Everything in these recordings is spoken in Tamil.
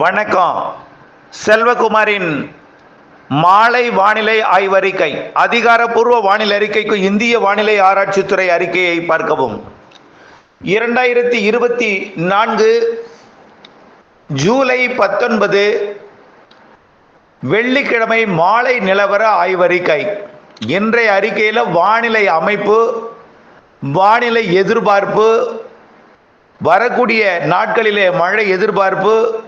வணக்கம். செல்வகுமாரின் மாலை வானிலை ஆய்வறிக்கை அதிகாரப்பூர்வ வானிலை அறிக்கைக்கு இந்திய வானிலை ஆராய்ச்சித்துறை அறிக்கையை பார்க்கவும். இரண்டாயிரத்தி இருபத்தி நான்கு ஜூலை பத்தொன்பது வெள்ளிக்கிழமை மாலை நிலவர ஆய்வறிக்கை. இன்றைய அறிக்கையில் வானிலை அமைப்பு வானிலை எதிர்பார்ப்பு வரக்கூடிய நாட்களிலே மழை எதிர்பார்ப்பு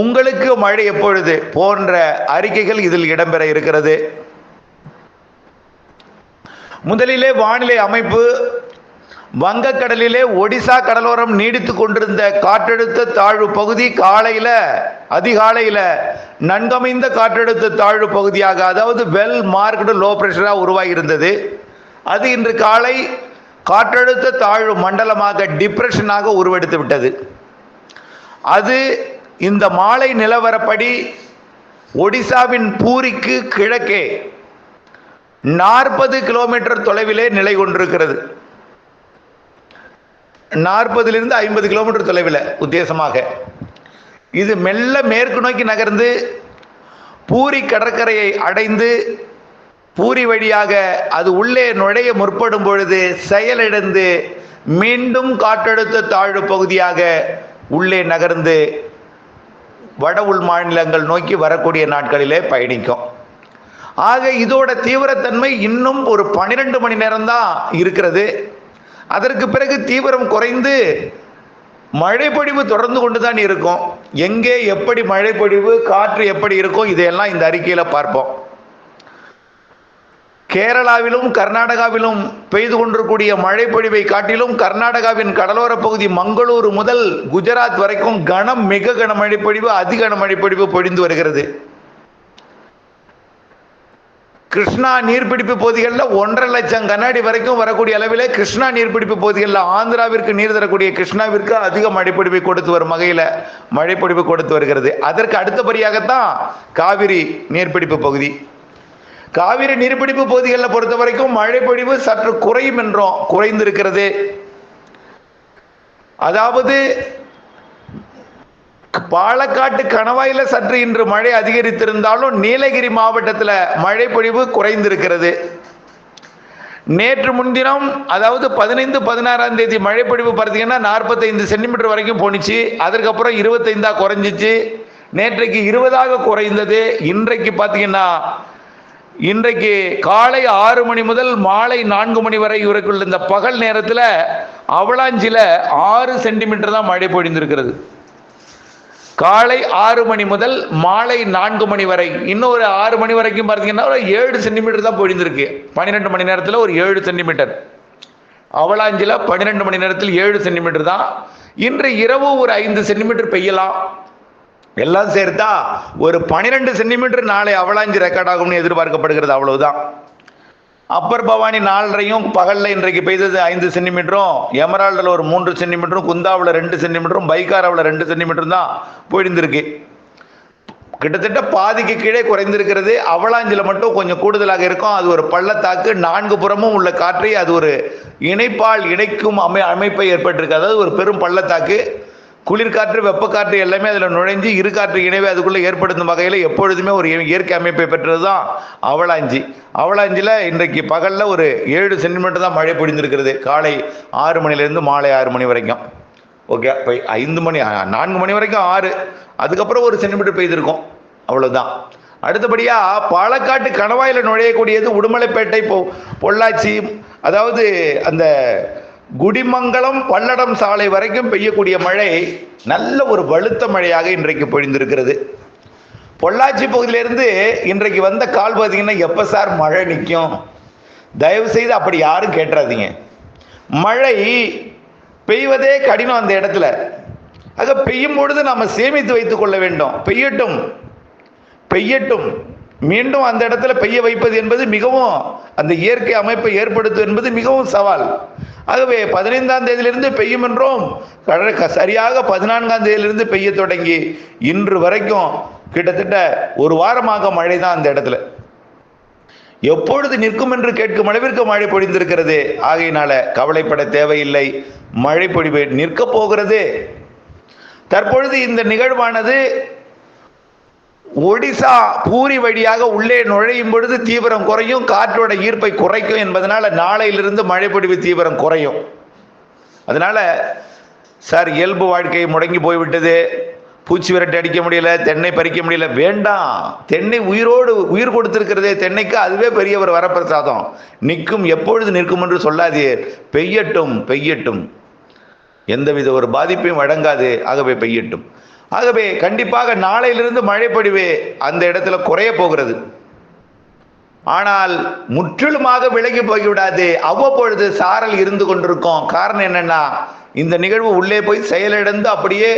உங்களுக்கு மழை எப்பொழுது போன்ற அறிக்கைகள் இதில் இடம்பெற இருக்கிறது. முதலிலே வானிலை அமைப்பு வங்கக்கடலிலே ஒடிசா கடலோரம் நீடித்து கொண்டிருந்த காற்றழுத்த தாழ்வு பகுதி காலையில அதிகாலையில நன்கமைந்த காற்றழுத்த தாழ்வு பகுதியாக அதாவது வெல் மார்க்டு லோ பிரஷராக உருவாகி இருந்தது அது இன்று காலை காற்றழுத்த தாழ்வு மண்டலமாக டிப்ரெஷனாக உருவெடுத்து விட்டது. அது இந்த மாலை நிலவரப்படி ஒடிசாவின் பூரிக்கு கிழக்கே நாற்பது கிலோமீட்டர் தொலைவிலே நிலை கொண்டிருக்கிறது. நாற்பதுலேருந்து ஐம்பது கிலோமீட்டர் தொலைவில் உத்தேசமாக. இது மெல்ல மேற்கு நோக்கி நகர்ந்து பூரி கடற்கரையை அடைந்து பூரி வழியாக அது உள்ளே நுழைய முற்படும் பொழுது செயலிழந்து மீண்டும் காற்றழுத்த தாழ்வு பகுதியாக உள்ளே நகர்ந்து வட உள் மாநிலங்கள் நோக்கி வரக்கூடிய நாட்களிலே பயணிக்கும். ஆக இதோட தீவிரத்தன்மை இன்னும் ஒரு பன்னிரெண்டு மணி நேரம் தான் இருக்கிறது. அதற்கு பிறகு தீவிரம் குறைந்து மழைப்பொழிவு தொடர்ந்து கொண்டு தான் இருக்கும். எங்கே எப்படி மழைப்பொழிவு காற்று எப்படி இருக்கும் இதையெல்லாம் இந்த அறிக்கையில் பார்ப்போம். கேரளாவிலும் கர்நாடகாவிலும் பெய்து கொண்டிருக்கூடிய மழை பொழிவை காட்டிலும் கர்நாடகாவின் கடலோர பகுதி மங்களூரு முதல் குஜராத் வரைக்கும் கனம் மிக கன மழைப்பொழிவு அதி கன மழைப்பொழிவு பொழிந்து வருகிறது. கிருஷ்ணா நீர்பிடிப்பு பகுதிகளில் ஒன்றரை லட்சம் கண்ணாடி வரைக்கும் வரக்கூடிய அளவில் கிருஷ்ணா நீர்பிடிப்பு பகுதிகளில் ஆந்திராவிற்கு நீர் தரக்கூடிய கிருஷ்ணாவிற்கு அதிக மழைப்பொழிவை கொடுத்து வரும் வகையில் மழைப்பொழிவு கொடுத்து வருகிறது. அதற்கு அடுத்தபடியாகத்தான் காவிரி நீர்பிடிப்பு பகுதி. காவிரி நீர்பிடிப்பு பகுதிகளில் பொறுத்த வரைக்கும் மழைப்பொழிவு சற்று குறையும் என்றும் குறைந்திருக்கிறது. அதாவது பாலக்காட்டு கணவாயில சற்று இன்று மழை அதிகரித்திருந்தாலும் நீலகிரி மாவட்டத்தில் மழை பொழிவு குறைந்திருக்கிறது. நேற்று முன்தினம் அதாவது பதினைந்து பதினாறாம் தேதி மழைப்பொழிவு பார்த்தீங்கன்னா நாற்பத்தைந்து சென்டிமீட்டர் வரைக்கும் போணுச்சு அதற்கப்புறம் இருபத்தைந்தா குறைஞ்சிச்சு. நேற்றைக்கு இருபதாக குறைந்தது. இன்றைக்கு பார்த்தீங்கன்னா இன்றைக்கு காலை ஆறு மணி முதல் மாலை நான்கு மணி வரை இவருக்குள்ள இந்த பகல் நேரத்தில் அவலாஞ்சில ஆறு சென்டிமீட்டர் தான் மழை பொழிந்திருக்கிறது. காலை ஆறு மணி முதல் மாலை நான்கு மணி வரை இன்னொரு ஆறு மணி வரைக்கும் பார்த்தீங்கன்னா ஒரு ஏழு சென்டிமீட்டர் தான் பொழிந்திருக்கு. பன்னிரெண்டு மணி நேரத்தில் ஒரு ஏழு சென்டிமீட்டர். அவலாஞ்சியில் பன்னிரெண்டு மணி நேரத்தில் ஏழு சென்டிமீட்டர் தான். இன்று இரவு ஒரு ஐந்து சென்டிமீட்டர் பெய்யலாம். எல்லாம் சேர்த்தா ஒரு பனிரெண்டு சென்டிமீட்டர் நாளை அவலாஞ்சி ரெக்கார்ட் ஆகும்னு எதிர்பார்க்கப்படுகிறது அவ்வளவுதான். அப்பர் பவானி நாலரையும் பகலில் இன்றைக்கு பெய்தது ஐந்து சென்டிமீட்டரும் எமரால்டில் ஒரு மூன்று சென்டிமீட்டரும் குந்தாவில் ரெண்டு சென்டிமீட்டரும் பைக்காராவில் ரெண்டு சென்டிமீட்டரும் தான் போயிருந்திருக்கு கிட்டத்தட்ட பாதிக்கு கீழே குறைந்திருக்கிறது. அவலாஞ்சில் மட்டும் கொஞ்சம் கூடுதலாக இருக்கும். அது ஒரு பள்ளத்தாக்கு நான்கு புறமும் உள்ள காற்றை அது ஒரு இணைப்பால் இணைக்கும் அமை அமைப்பை ஏற்பட்டிருக்கு. அதாவது ஒரு பெரும் பள்ளத்தாக்கு. குளிர்காற்று வெப்பக்காற்று எல்லாமே அதில் நுழைஞ்சு இரு காற்று இணைவை அதுக்குள்ளே ஏற்படுத்தும் வகையில் எப்பொழுதுமே ஒரு இயற்கை அமைப்பை பெற்றது தான் அவலாஞ்சி. அவலாஞ்சியில் இன்றைக்கு பகலில் ஒரு ஏழு சென்டிமீட்டர் தான் மழை பொழிந்திருக்கிறது. காலை ஆறு மணிலேருந்து மாலை ஆறு மணி வரைக்கும். ஓகே இப்போ ஐந்து மணி நான்கு மணி வரைக்கும் ஆறு. அதுக்கப்புறம் ஒரு சென்டிமீட்டர் பெய்திருக்கும். அவ்வளோதான் அடுத்தபடியாக பாலக்காட்டு கணவாயில் நுழையக்கூடியது உடுமலைப்பேட்டை பொள்ளாச்சி அதாவது அந்த குடிமங்கலம் பல்லடம் சாலை வரைக்கும் பெய்யக்கூடிய மழை நல்ல ஒரு வலுத்த மழையாக இன்றைக்கு பொழிந்திருக்கிறது. பொள்ளாச்சி பகுதியிலிருந்து இன்றைக்கு வந்த கால் பார்த்தீங்கன்னா எப்போ சார் மழை நிற்கும் தயவுசெய்து அப்படி யாரும் கேட்டுறாதீங்க மழை பெய்வதே கடினம் அந்த இடத்துல. ஆக பெய்யும் பொழுது நம்ம சேமித்து வைத்துக் கொள்ள வேண்டும். பெய்யட்டும். பெய்யட்டும். மீண்டும் அந்த இடத்துல பெய்ய வைப்பது என்பது மிகவும் அந்த இயற்கை அமைப்பை ஏற்படுத்தும் என்பது மிகவும் சவால். ஆகவே பதினைந்தாம் தேதியிலிருந்து பெய்யும் என்றோம். கடற்க சரியாக பதினான்காம் தேதியிலிருந்து பெய்ய தொடங்கி இன்று வரைக்கும் கிட்டத்தட்ட ஒரு வாரமாக மழை தான் அந்த இடத்துல. எப்பொழுது நிற்கும் என்று கேட்கும் அளவிற்கு மழை பொழிந்திருக்கிறது. ஆகையினால கவலைப்பட தேவையில்லை. மழை பொழிவு நிற்க போகிறது. தற்பொழுது இந்த நிகழ்வானது ஒடிசா பூரி வழியாக உள்ளே நுழையும் பொழுது தீவிரம் குறையும் காற்றோட ஈர்ப்பை குறைக்கும் என்பதனால நாளையிலிருந்து மழைப்பொழிவு தீவிரம் குறையும். அதனால சார் இயல்பு வாழ்க்கை முடங்கி போய்விட்டது. பூச்சி விரட்டி அடிக்க முடியல தென்னை பறிக்க முடியல. வேண்டாம். தென்னை உயிரோடு உயிர் கொடுத்திருக்கிறதே தென்னைக்கு அதுவே பெரிய ஒரு வரப்பிரசாதம். நிற்கும் எப்பொழுது நிற்கும் என்று சொல்லாதீர் பெய்யட்டும் பெய்யட்டும். எந்தவித ஒரு பாதிப்பையும் வழங்காது. ஆகவே பெய்யட்டும். ஆகவே கண்டிப்பாக நாளையிலிருந்து மழைப்பொழிவு அந்த இடத்துல குறைய போகிறது. ஆனால் முற்றிலுமாக விலகி போய்விடாது. அவ்வப்பொழுது சாரல் இருந்து கொண்டிருக்கும். காரணம் என்னன்னா இந்த நிகழ்வு உள்ளே போய் செயலிழந்து அப்படியே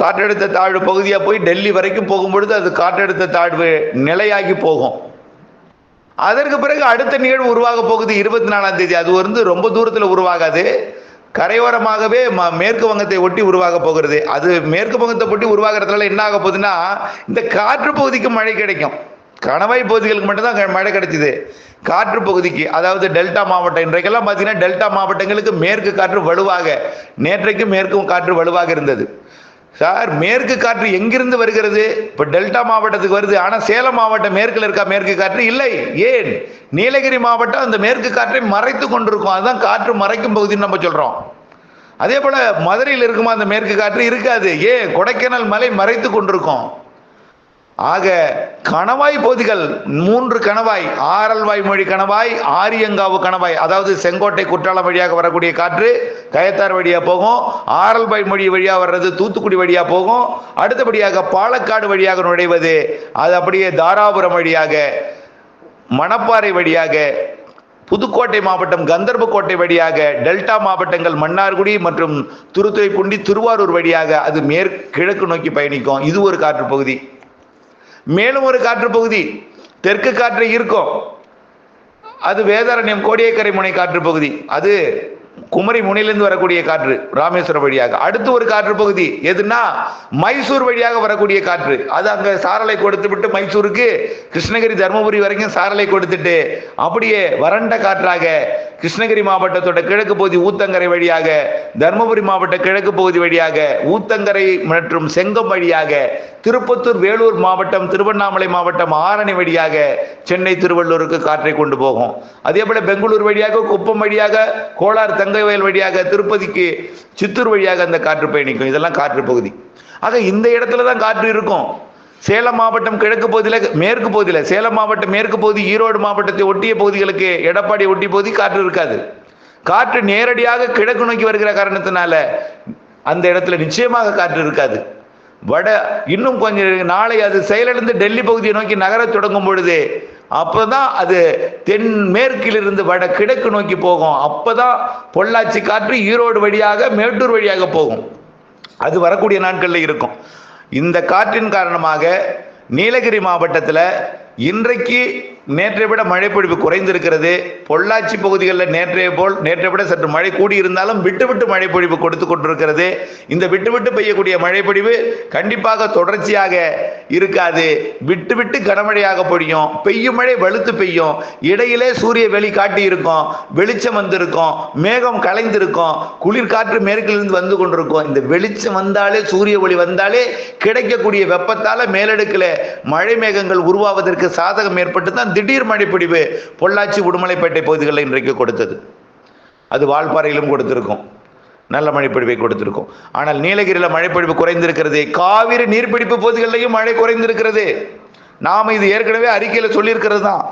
காற்றழுத்த தாழ்வு பகுதியாக போய் டெல்லி வரைக்கும் போகும்பொழுது அது காற்றழுத்த தாழ்வு நிலையாகி போகும். அதற்கு பிறகு அடுத்த நிகழ்வு உருவாக போகுது இருபத்தி நாலாம் தேதி. அது வந்து ரொம்ப தூரத்தில் உருவாகாது. கரையோரமாகவே ம- மேற்கு வங்கத்தை ஒட்டி உருவாக போகிறது. அது மேற்கு வங்கத்தை ஒட்டி உருவாகிறதுனால என்ன ஆக போகுதுன்னா இந்த காற்று பகுதிக்கு மழை கிடைக்கும். கணவாய் பகுதிகளுக்கு மட்டும்தான் மழை கிடைச்சிது. காற்று பகுதிக்கு அதாவது டெல்டா மாவட்டம் இன்றைக்கெல்லாம் பார்த்தீங்கன்னா டெல்டா மாவட்டங்களுக்கு மேற்கு காற்று வலுவாக நேற்றைக்கு மேற்கும் காற்று வலுவாக இருந்தது. சார் மேற்கு காற்று எங்கிருந்து வருகிறது? இப்போ டெல்டா மாவட்டத்துக்கு வருது. ஆனால் சேலம் மாவட்டம் மேற்கில் இருக்கா மேற்கு காற்று? இல்லை. ஏன்? நீலகிரி மாவட்டம் அந்த மேற்கு காற்றை மறைத்து கொண்டிருக்கும். அதுதான் காற்று மறைக்கும் பகுதின்னு நம்ம சொல்கிறோம் அதே போல் மதுரையில் இருக்குமா அந்த மேற்கு காற்று? இருக்காது. ஏன் கொடைக்கானல் மலை மறைத்து கொண்டிருக்கும். ஆக கணவாய் பகுதிகள் மூன்று கணவாய் ஆரல்வாய் மொழி கணவாய் ஆரியங்காவு கணவாய் அதாவது செங்கோட்டை குற்றாலம் வழியாக வரக்கூடிய காற்று கயத்தார் வழியாக போகும் ஆரல்வாய் மொழி வழியாக வர்றது தூத்துக்குடி வழியாக போகும் அடுத்தபடியாக பாலக்காடு வழியாக நுழைவது அது அப்படியே தாராபுரம் வழியாக மணப்பாறை வழியாக புதுக்கோட்டை மாவட்டம் கந்தர்போட்டை வழியாக டெல்டா மாவட்டங்கள் மன்னார்குடி மற்றும் துருத்துறைப்பூண்டி திருவாரூர் வழியாக அது மேற்கிழக்கு நோக்கி பயணிக்கும். இது ஒரு காற்று பகுதி. மேலும் ஒரு காற்று பகுதி. தெற்கு காற்று இருக்கும். அது வேதாரண்யம் கோடியக்கரை முனை காற்று பகுதி. அது குமரி முனையிலிருந்து வரக்கூடிய காற்று ராமேஸ்வரம் வழியாக. அடுத்து ஒரு காற்று பகுதி. எதுனா மைசூர் வழியாக வரக்கூடிய காற்று. அது அங்க சாரலை கொடுத்து விட்டு மைசூருக்கு கிருஷ்ணகிரி தருமபுரி வரைக்கும் சாரலை கொடுத்துட்டு அப்படியே வறண்ட காற்றாக கிருஷ்ணகிரி மாவட்டத்தோட கிழக்கு பகுதி ஊத்தங்கரை வழியாக தருமபுரி மாவட்ட கிழக்கு பகுதி வழியாக ஊத்தங்கரை மற்றும் செங்கம் வழியாக திருப்பத்தூர் வேலூர் மாவட்டம் திருவண்ணாமலை மாவட்டம் ஆரணி வழியாக சென்னை திருவள்ளூருக்கு காற்றை கொண்டு போகும். அதே போல பெங்களூர் வழியாக குப்பம் வழியாக கோலார் தங்கவயல் வழியாக திருப்பதிக்கு சித்தூர் வழியாக அந்த காற்று பயணிக்கும். இதெல்லாம் காற்று பகுதி. ஆக இந்த இடத்துல தான் காற்று இருக்கும். சேலம் மாவட்டம் கிழக்கு பகுதியில் மேற்கு பகுதியில் சேலம் மாவட்டம் மேற்கு பகுதி ஈரோடு மாவட்டத்தை ஒட்டிய பகுதிகளுக்கு எடப்பாடி ஒட்டிய பகுதி காற்று இருக்காது. காற்று நேரடியாக கிழக்கு நோக்கி வருகிற காரணத்தினால அந்த இடத்துல நிச்சயமாக காற்று இருக்காது. வட இன்னும் கொஞ்சம் நாளை அது செயலிழந்து டெல்லி பகுதியை நோக்கி நகரத் தொடங்கும் பொழுது அப்போதான் அது தென்மேற்கிலிருந்து வட கிழக்கு நோக்கி போகும். அப்போதான் பொள்ளாச்சி காற்று ஈரோடு வழியாக மேட்டூர் வழியாக போகும். அது வரக்கூடிய நாட்களில் இருக்கும். இந்த காற்றின் காரணமாக நீலகிரி மாவட்டத்தில் இன்றைக்கு நேற்றை விட மழைப்பொழிவு குறைந்திருக்கிறது. பொள்ளாச்சி பகுதிகளில் நேற்றைய போல் நேற்றை விட சற்று மழை கூடியிருந்தாலும் விட்டு விட்டு மழைப்பொழிவு கொடுத்து கொண்டிருக்கிறது. இந்த விட்டு விட்டு பெய்யக்கூடிய மழைப்பொழிவு கண்டிப்பாக தொடர்ச்சியாக இருக்காது. விட்டு விட்டு கனமழையாக பொழியும். பெய்யும் மழை வலுத்து பெய்யும். இடையிலே சூரிய வெளி காட்டி இருக்கும் வெளிச்சம் வந்திருக்கும். மேகம் கலைந்திருக்கும். குளிர் காற்று மேற்கிலிருந்து வந்து கொண்டிருக்கும். இந்த வெளிச்சம் வந்தாலே சூரிய ஒளி வந்தாலே கிடைக்கக்கூடிய வெப்பத்தால மேலடுக்கில் மழை மேகங்கள் உருவாவதற்கு சாதகம் ஏற்பட்டு தான் திடீர் மழைப்பிடிவு. பொள்ளாச்சி உடுமலைப்பேட்டை பகுதிகளில் இன்றைக்கு கொடுத்தது. அது வால்பாறையிலும் கொடுத்திருக்கும். நல்ல மழைப்பொழிவை கொடுத்திருக்கும். ஆனால் நீலகிரியில் மழைப்பொழிவு குறைந்திருக்கிறது. காவிரி நீர்பிடிப்பு பகுதிகளிலையும் மழை குறைந்திருக்கிறது. நாம் இது ஏற்கனவே அறிக்கையில் சொல்லியிருக்கிறது தான்.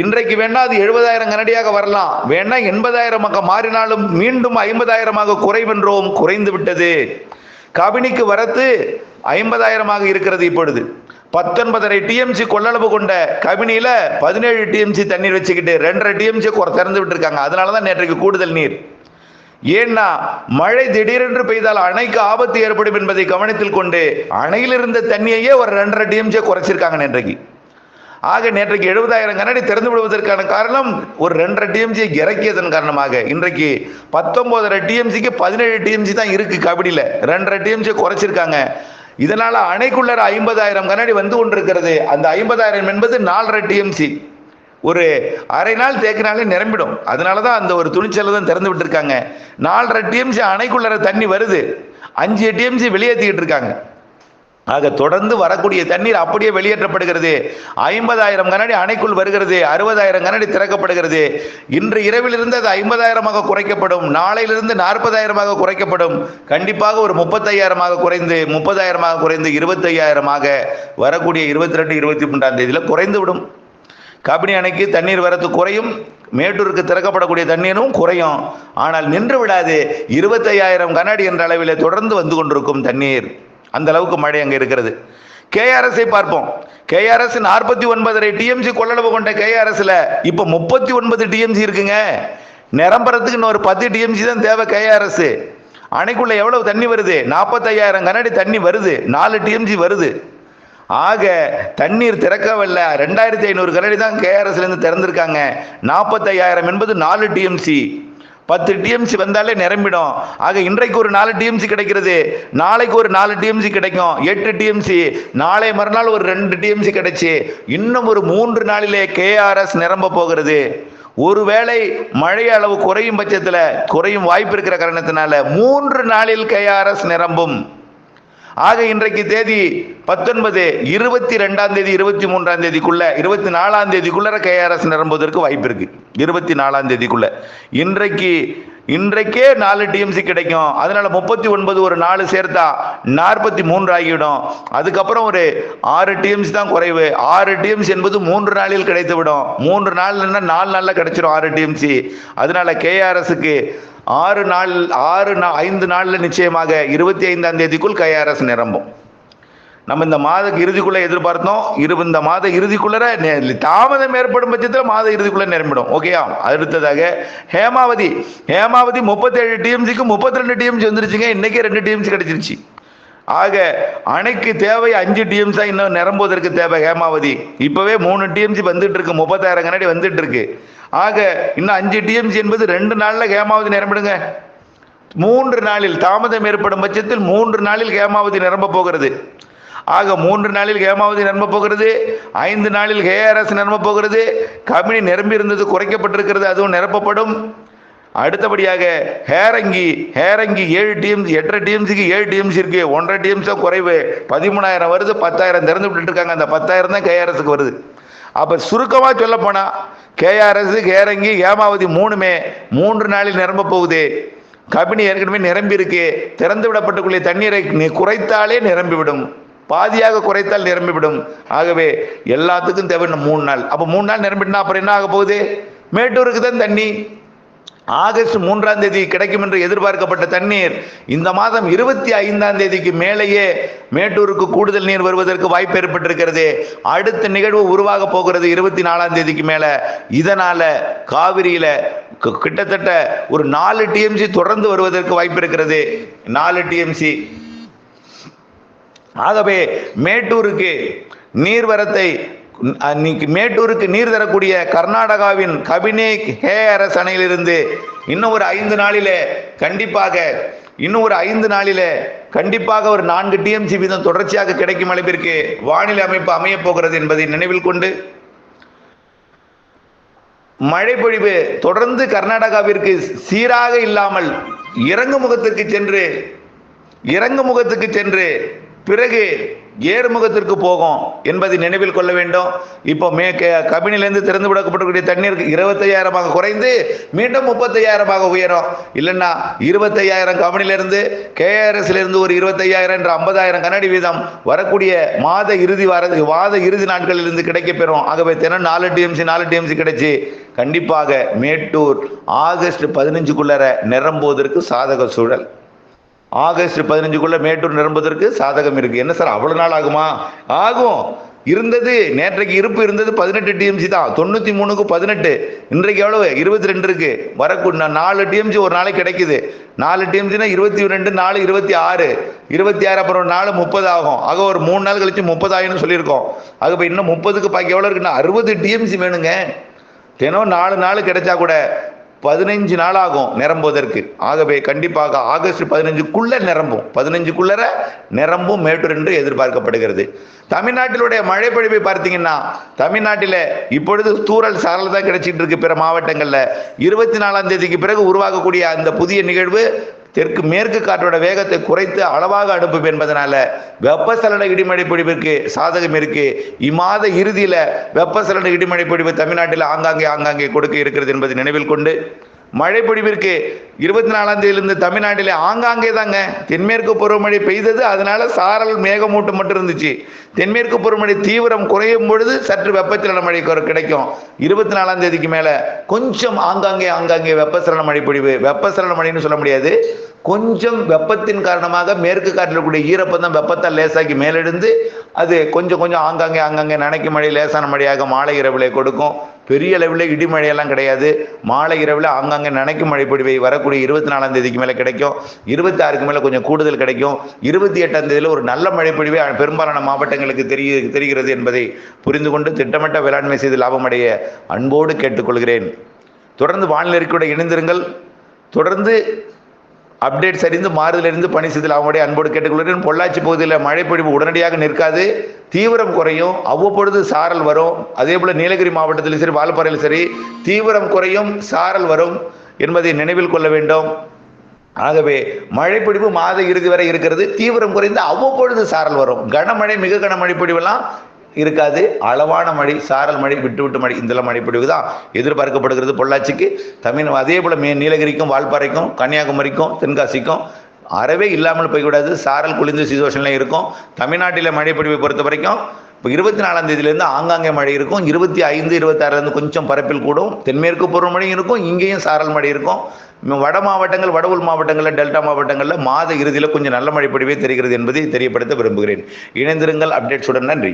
இன்றைக்கு வேணா அது எழுபதாயிரம் கனடியாக வரலாம். வேணா எண்பதாயிரமாக மாறினாலும் மீண்டும் ஐம்பதாயிரமாக குறைவென்றோம். குறைந்து விட்டது. கபினிக்கு வரத்து ஐம்பதாயிரமாக இருக்கிறது இப்பொழுது. பத்தொன்பதரை டிஎம்சி கொள்ளளவு கொண்ட கபினியில பதினேழு டிஎம்சி தண்ணீர் வச்சுக்கிட்டு ரெண்டரை டிஎம்சி திறந்து விட்டுருக்காங்க. அதனால தான் நேற்றைக்கு கூடுதல் நீர். ஏன்னா மழை திடீரென்று பெய்தால் அணைக்கு ஆபத்து ஏற்படும் என்பதை கவனத்தில் கொண்டு அணையில் இருந்த தண்ணியையே ஒரு ரெண்டரை டிஎம்சியை குறைச்சிருக்காங்க நேற்றைக்கு. ஆக நேற்றைக்கு எழுபதாயிரம் கனடி திறந்து விடுவதற்கான காரணம் ஒரு ரெண்டரை டிஎம்சியை இறக்கியதன் காரணமாக இன்றைக்கு பத்தொன்பதரை டிஎம்சிக்கு பதினேழு டிஎம்சி தான் இருக்கு கபடியில் ரெண்டரை டிஎம்சியை குறைச்சிருக்காங்க. இதனால அணைக்குள்ளர ஐம்பதாயிரம் கண்ணாடி வந்து கொண்டிருக்கிறது. அந்த ஐம்பதாயிரம் என்பது நாலரை டிஎம்சி. ஒரு அரை நாள் தேக்கினாலே நிரம்பிடும். அதனால தான் அந்த ஒரு துணிச்சலை தான் திறந்து விட்டுருக்காங்க. நாலரை டிஎம்சி அணைக்குள்ளர தண்ணி வருது. அஞ்சு டிஎம்சி வெளியேற்றிக்கிட்டு இருக்காங்க. ஆக தொடர்ந்து வரக்கூடிய தண்ணீர் அப்படியே வெளியேற்றப்படுகிறது. ஐம்பதாயிரம் கனடி அணைக்குள் வருகிறது. அறுபதாயிரம் கனடி திறக்கப்படுகிறது. இன்று இரவிலிருந்து அது ஐம்பதாயிரமாக குறைக்கப்படும். நாளையிலிருந்து நாற்பதாயிரமாக குறைக்கப்படும். கண்டிப்பாக ஒரு முப்பத்தையாயிரமாக குறைந்து முப்பதாயிரமாக குறைந்து இருபத்தையாயிரமாக வரக்கூடிய இருபத்தி ரெண்டு இருபத்தி மூன்றாம் தேதியில் குறைந்து விடும். கபினி அணைக்கு தண்ணீர் வரத்து குறையும். மேட்டூருக்கு திறக்கப்படக்கூடிய தண்ணீரும் குறையும். ஆனால் நின்று விடாது. இருபத்தையாயிரம் கனடி என்ற அளவில் தொடர்ந்து வந்து கொண்டிருக்கும் தண்ணீர். அந்த அளவுக்கு மழை அங்கே இருக்கிறது. கேஆர்எஸ்ஐ பார்ப்போம். கேஆர்எஸ் நாற்பத்தி ஒன்பதரை டிஎம்சி கொள்ளளவு கொண்ட கேஆர்எஸ்ல இப்போ முப்பத்தி ஒன்பது டிஎம்சி இருக்குங்க. நிரம்புறதுக்கு இன்னொரு ஒரு பத்து டிஎம்சி தான் தேவை கேஆர்எஸ் அணைக்குள்ள எவ்வளவு தண்ணி வருது? நாற்பத்தையாயிரம் கனடி தண்ணி வருது. நாலு டிஎம்சி வருது. ஆக தண்ணீர் திறக்கவில்லை. ரெண்டாயிரத்தி ஐநூறு கனடி தான் கேஆர்எஸ்ல இருந்து திறந்திருக்காங்க. நாற்பத்தையாயிரம் என்பது நாலு டிஎம்சி. பத்து டிஎம்சி வந்தாலே நிரம்பிடும். ஆக இன்றைக்கு ஒரு நாலு டிஎம்சி கிடைக்கிறது. நாளைக்கு ஒரு நாலு டிஎம்சி கிடைக்கும். எட்டு டிஎம்சி நாளை மறுநாள் ஒரு ரெண்டு டிஎம்சி கிடைச்சி. இன்னும் ஒரு மூன்று நாளிலே கேஆர்எஸ் நிரம்ப போகிறது. ஒருவேளை மழை அளவு குறையும் பட்சத்தில் குறையும் வாய்ப்பு இருக்கிற காரணத்தினால மூன்று நாளில் கேஆர்எஸ் நிரம்பும். ஆக இன்றைக்கு தேதி பத்தொன்பது இருபத்தி ரெண்டாம் தேதி இருபத்தி மூன்றாம் தேதிக்குள்ள இருபத்தி நாலாம் தேதிக்குள்ள கேஆர்எஸ் நிரம்புவதற்கு வாய்ப்பு இருக்கு இருபத்தி நாலாம் தேதிக்குள்ள. இன்றைக்கு இன்றைக்கே நாலு டிஎம்சி கிடைக்கும். அதனால முப்பத்தி ஒன்பது ஒரு நாலு சேர்த்தா நாற்பத்தி மூன்று ஆகிவிடும். அதுக்கப்புறம் ஒரு ஆறு டிஎம்சி தான் குறைவு. ஆறு டிஎம்சி என்பது மூன்று நாளில் கிடைத்து விடும் மூன்று நாள் நாலு நாளில் கிடைச்சிடும் ஆறு டிஎம்சி அதனால கேஆர்எஸ்க்கு ஆறு நாள் ஆறு நா ஐந்து நாளில் நிச்சயமாக இருபத்தி ஐந்தாம் தேதிக்குள் கைஆர்எஸ் நிரம்பும். நம்ம இந்த மாத இறுதிக்குள்ள எதிர்பார்த்தோம். இரு இந்த மாத இறுதிக்குள்ள தாமதம் ஏற்படும் பட்சத்தில் மாத இறுதிக்குள்ள நிரம்பிடும். ஓகேயா அடுத்ததாக ஹேமாவதி. ஹேமாவதி முப்பத்தேழு டிஎம்சிக்கு முப்பத்தி ரெண்டு டிஎம்சி வந்துருச்சுங்க. இன்றைக்கே ரெண்டு டிஎம்சி கிடைச்சிருச்சு. ஆக அணைக்கு தேவை அஞ்சு டிஎம்சி இன்னும் நிரம்புவதற்கு தேவை ஹேமாவதி. இப்பவே மூணு டிஎம்சி வந்துட்டு இருக்கு முப்பத்தாயிரம் கண்ணாடி வந்துட்டு இருக்கு ஆக இன்னும் அஞ்சு டிஎம்சி என்பது ரெண்டு நாள்ல ஹேமாவதி நிரம்பிடுங்க. மூன்று நாளில் தாமதம் ஏற்படும் பட்சத்தில் மூன்று நாளில் ஹேமாவதி நிரம்ப போகிறது. ஆக மூன்று நாளில் ஹேமாவதி நிரம்ப போகிறது. ஐந்து நாளில் கேஆர்எஸ் நிரம்ப போகிறது. கபினி நிரம்பி இருந்தது குறைக்கப்பட்டிருக்கிறது அதுவும் நிரப்பப்படும். அடுத்தபடியாக ஹேரங்கி ஹேரங்கி ஏழு டிஎம்சி எட்டரை டிஎம்சிக்கு ஏழு டிஎம்சி இருக்கு. ஒன்றரை டிஎம்சி குறைவு. பதிமூணாயிரம் வருது பத்தாயிரம் திறந்து விட்டுட்டு இருக்காங்க. அந்த பத்தாயிரம் தான் கேஆர்எஸ்க்கு வருது. அப்ப சுருக்கமா சொல்ல போனா கேஆர்எஸ் கேரங்கி ஏமாவதி மூணுமே மூன்று நாளில் நிரம்ப போகுது. கபினி ஏற்கனவே நிரம்பி இருக்கு. திறந்து விடப்பட்டுக்குள்ளே தண்ணீரை குறைத்தாலே நிரம்பிவிடும். பாதியாக குறைத்தால் நிரம்பிவிடும் ஆகவே எல்லாத்துக்கும் தேவை மூணு நாள். அப்போ மூணு நாள் நிரம்பிட்டுனா அப்புறம் என்ன ஆக போகுது? மேட்டூருக்கு தான் தண்ணி. ஆகஸ்ட் மூன்றாம் தேதி கிடைக்கும் என்று எதிர்பார்க்கப்பட்ட தண்ணீர். இந்த மாதம் இருபத்தி ஐந்தாம் தேதிக்கு மேலேயே மேட்டூருக்கு கூடுதல் நீர் வருவதற்கு வாய்ப்பு ஏற்பட்டிருக்கிறது. அடுத்த நிகழ்வு உருவாக போகிறது இருபத்தி நாலாம் தேதிக்கு மேலே. இதனால காவிரியில கிட்டத்தட்ட ஒரு நாலு டிஎம்சி தொடர்ந்து வருவதற்கு வாய்ப்பு இருக்கிறது. நாலு டிஎம்சி ஆகவே மேட்டூருக்கு நீர்வரத்தை அன்னைக்கு மேட்டூருக்கு நீர் தரக்கூடிய கர்நாடகாவின் கபினே அரஸ் அணையிலிருந்து இன்னும் ஒரு ஐந்து நாளிலே கண்டிப்பாக இன்னும் ஒரு ஐந்து நாளிலே கண்டிப்பாக ஒரு நான்கு டிஎம்சி வீதம் தொடர்ச்சியாக கிடைக்கும் அளவிற்கு வானிலை அமைப்பு அமையப் போகிறது என்பதை நினைவில் கொண்டு மழை பொழிவு தொடர்ந்து கர்நாடகாவிற்கு சீராக இல்லாமல் இறங்கு முகத்துக்கு சென்று இறங்கு முகத்துக்கு சென்று பிறகு ஏறுமுகத்திற்கு போகும் என்பதை நினைவில் கொள்ள வேண்டும். இப்போ மே க- கபினிலிருந்து திறந்து விடப்படக்கூடிய தண்ணீர் இருபத்தையாயிரமாக குறைந்து மீண்டும் முப்பத்தையாயிரமாக உயரும். இல்லைன்னா இருபத்தையாயிரம் கபினிலிருந்து கேஆர்எஸ்லேருந்து ஒரு இருபத்தையாயிரம் என்ற ஐம்பதாயிரம் கனடி வீதம் வரக்கூடிய மாத இறுதி வார மாத இறுதி நாட்களிலிருந்து கிடைக்கப்பெறும். ஆகவே தினம் நாலு டிஎம்சி நாலு டிஎம்சி கிடைச்சி கண்டிப்பாக மேட்டூர் ஆகஸ்ட் பதினஞ்சுக்குள்ளர நிரம்புவதற்கு சாதக சூழல். ஆகஸ்ட் பதினஞ்சுக்குள்ள மேட்டூர் நிரம்புவதற்கு சாதகம் இருக்கு. என்ன சார் அவ்வளவு நாள் ஆகுமா? ஆகும். இருந்தது நேற்றைக்கு இருப்பு இருந்தது பதினெட்டு டிஎம்சி தான். தொண்ணூத்தி மூணுக்கு பதினெட்டு. இன்றைக்கு எவ்வளவு? இருபத்தி ரெண்டு இருக்கு. வரக்கூடிய நாலு டிஎம்சி ஒரு நாளைக்கு கிடைக்குது. நாலு டிஎம்சினா இருபத்தி ரெண்டு நாலு இருபத்தி ஆறு. இருபத்தி ஆறு அப்புறம் நாலு முப்பது ஆகும். ஆக ஒரு மூணு நாள் கழிச்சு முப்பது ஆயிரம் சொல்லியிருக்கோம். அது இப்போ இன்னும் முப்பதுக்கு பாக்கி எவ்வளவு இருக்குன்னா அறுபது டிஎம்சி வேணுங்க. தினம் நாலு நாள் கிடைச்சா கூட பதினைஞ்சு நாளாகும் நிரம்புவதற்கு. ஆகவே கண்டிப்பாக ஆகஸ்ட் பதினஞ்சுக்குள்ள நிரம்பும். பதினஞ்சுக்குள்ளர நிரம்பும் மேட்டூர் என்று எதிர்பார்க்கப்படுகிறது. தமிழ்நாட்டிலுடைய மழை பொழிவை பார்த்தீங்கன்னா தமிழ்நாட்டில் இப்பொழுது தூரல் சாரல் தான் கிடைச்சிட்டு இருக்கு பிற மாவட்டங்களில். இருபத்தி நாலாம் தேதிக்கு பிறகு உருவாகக்கூடிய அந்த புதிய நிகழ்வு தெற்கு மேற்கு காற்றோட வேகத்தை குறைத்து அளவாக அனுப்பும் என்பதனால வெப்பசலன இடிமழை பொழிவிற்கு சாதகம் இருக்கு. இம்மாத இறுதியில் வெப்பசலன இடிமழை பொழிவு தமிழ்நாட்டில் ஆங்காங்கே ஆங்காங்கே கொடுக்க இருக்கிறது என்பதை நினைவில் கொண்டு மழை பொழிவிற்கு இருபத்தி நாலாம் தேதியிலிருந்து தமிழ்நாட்டிலே ஆங்காங்கே தாங்க. தென்மேற்கு பருவமழை பெய்தது அதனால சாரல் மேகமூட்டம் மட்டும் இருந்துச்சு. தென்மேற்கு பருவமழை தீவிரம் குறையும் பொழுது சற்று வெப்பச்சலன மழை கிடைக்கும். இருபத்தி நாலாம் தேதிக்கு மேல கொஞ்சம் ஆங்காங்கே ஆங்காங்கே வெப்பசலன மழை பொழிவு. வெப்பசலன மழைன்னு சொல்ல முடியாது. கொஞ்சம் வெப்பத்தின் காரணமாக மேற்கு காற்றில் இருக்கக்கூடிய ஈரப்பதம் வெப்பத்தால் லேசாக்கி மேலெழுந்து அது கொஞ்சம் கொஞ்சம் ஆங்காங்கே ஆங்காங்கே நனைக்கும் மழை லேசான மழையாக மாலை இரவிலே கொடுக்கும். பெரிய அளவில் இடிமழையெல்லாம் கிடையாது. மாலை இரவில் ஆங்காங்கே நினைக்கும் மழை பொழிவை வரக்கூடிய இருபத்தி நாலாம் தேதிக்கு மேலே கிடைக்கும். இருபத்தி ஆறுக்கு மேலே கொஞ்சம் கூடுதல் கிடைக்கும். இருபத்தி எட்டாம் தேதியில் ஒரு நல்ல மழை பொழிவை பெரும்பாலான மாவட்டங்களுக்கு தெரிய தெரிகிறது என்பதை புரிந்து கொண்டு திட்டமிட்ட வேளாண்மை செய்து லாபமடைய அன்போடு கேட்டுக்கொள்கிறேன். தொடர்ந்து வானிலை இணைந்திருங்கள். தொடர்ந்து அப்டேட் சரிந்து மாறுதலிருந்து பணி செய்தல். அவங்களுடைய அன்போடு கேட்டுக்கொள்கிறேன். பொள்ளாச்சி பகுதியில் மழை பொழிவு உடனடியாக நிற்காது. தீவிரம் குறையும். அவ்வப்பொழுது சாரல் வரும். அதே போல் நீலகிரி மாவட்டத்திலும் சரி வால்பாறையிலும் சரி தீவிரம் குறையும் சாரல் வரும் என்பதை நினைவில் கொள்ள வேண்டும். ஆகவே மழைப்பிடிப்பு மாத இறுதி வரை இருக்கிறது. தீவிரம் குறைந்து அவ்வப்பொழுது சாரல் வரும். கனமழை மிக கனமழை பிடிவெல்லாம் இருக்காது. அளவான மழை சாரல் மழை விட்டு விட்டு மழை இந்த மழைப்பொழிவு தான் எதிர்பார்க்கப்படுகிறது பொள்ளாச்சிக்கு. தமிழ் அதே போல் மே நீலகிரிக்கும் வால்பாறைக்கும் கன்னியாகுமரிக்கும் தென்காசிக்கும் அறவே இல்லாமல் போய்க்கூடாது சாரல் குளிர்ந்து சீதோஷன்லாம் இருக்கும். தமிழ்நாட்டில் மழைப்பொழிவை பொறுத்த வரைக்கும் இப்போ இருபத்தி நாலாம் தேதியிலேருந்து ஆங்காங்கே மழை இருக்கும். இருபத்தி ஐந்து இருபத்தாறுலேருந்து கொஞ்சம் பரப்பில் கூடும். தென்மேற்கு பருவமழையும் இருக்கும். இங்கேயும் சாரல் மழை இருக்கும். வட மாவட்டங்கள் வடவுள் மாவட்டங்களில் டெல்டா மாவட்டங்களில் மாத இறுதியில் கொஞ்சம் நல்ல மழை பொழிவே தெரிகிறது என்பதை தெரியப்படுத்த விரும்புகிறேன். இணைந்திருங்கள். அப்டேட்ஸுடன் நன்றி.